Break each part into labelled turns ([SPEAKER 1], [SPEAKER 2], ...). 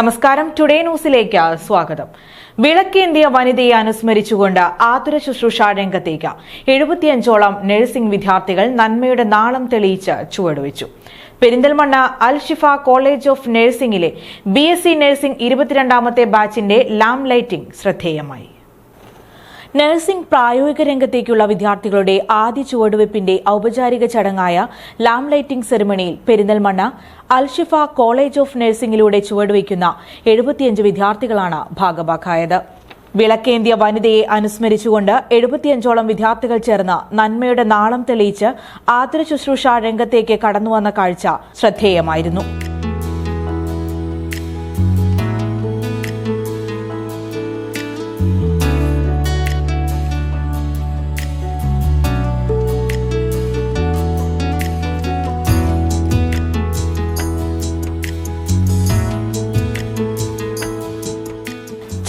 [SPEAKER 1] നമസ്കാരം. ടുഡേ ന്യൂസിലേക്ക് സ്വാഗതം. വിളക്കേന്തിയ വനിതയെ അനുസ്മരിച്ചുകൊണ്ട് ആതുര ശുശ്രൂഷ രംഗത്തേക്ക്. എഴുപത്തിയഞ്ചോളം നഴ്സിംഗ് വിദ്യാർത്ഥികൾ നന്മയുടെ നാളം തെളിയിച്ച് ചുവടുവെച്ചു. പെരിന്തൽമണ്ണ അൽ ഷിഫ കോളേജ് ഓഫ് നഴ്സിംഗിലെ ബി എസ് സി നഴ്സിംഗ് ഇരുപത്തിരണ്ടാമത്തെ ബാച്ചിന്റെ ലാം ലൈറ്റിംഗ് ശ്രദ്ധേയമായി. നഴ്സിംഗ് പ്രായോഗിക രംഗത്തേക്കുള്ള വിദ്യാർത്ഥികളുടെ ആദ്യ ചുവടുവയ്പ്പിന്റെ ഔപചാരിക ചടങ്ങായ ലാം ലൈറ്റിംഗ് സെറിമണിയിൽ പെരിന്തൽമണ്ണ അൽഷിഫ കോളേജ് ഓഫ് നഴ്സിംഗിലൂടെ ചുവടുവയ്ക്കുന്ന എഴുപത്തിയഞ്ച് വിദ്യാർത്ഥികളാണ് ഭാഗഭാക്കായത്. വിളക്കേന്തിയ വനിതയെ അനുസ്മരിച്ചുകൊണ്ട് എഴുപത്തിയഞ്ചോളം വിദ്യാർത്ഥികൾ ചേർന്ന് നന്മയുടെ നാളം തെളിയിച്ച് ആതുര ശുശ്രൂഷ രംഗത്തേക്ക് കടന്നുവന്ന കാഴ്ച ശ്രദ്ധേയമായിരുന്നു.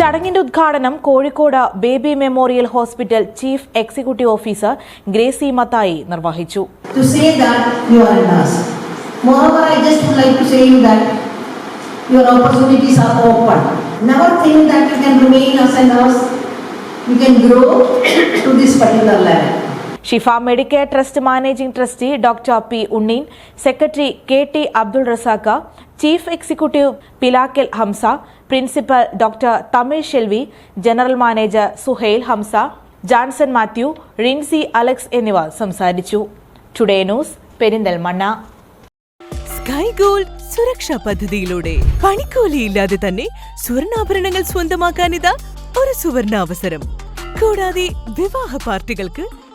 [SPEAKER 1] ചടങ്ങിന്റെ ഉദ്ഘാടനം Kozhikode baby memorial hospital chief executive officer Gracy Mathai നിർവഹിച്ചു
[SPEAKER 2] your opportunities are open. Never think that you can remain as a nurse. You can grow to this particular level.
[SPEAKER 1] Shifa Medicare trust managing trustee doctor P Unneen secretary K T Abdul Razak chief executive Pilakkal Hamza principal doctor Tamil Selvi general manager Suhail Hamza Johnson Mathew Rincy Alex എന്നിവർ സംസാരിച്ചു. Today news Perinthalmanna
[SPEAKER 3] sky gold സുരക്ഷാ പദ്ധതിയിലൂടെ പണിക്കൂലിയില്ലാതെ തന്നെ സ്വർണാഭരണങ്ങൾ സ്വന്തമാക്കാനിതാ ഒരു സുവർണ അവസരം കൂടാതെ വിവാഹ പാർട്ടികൾക്ക്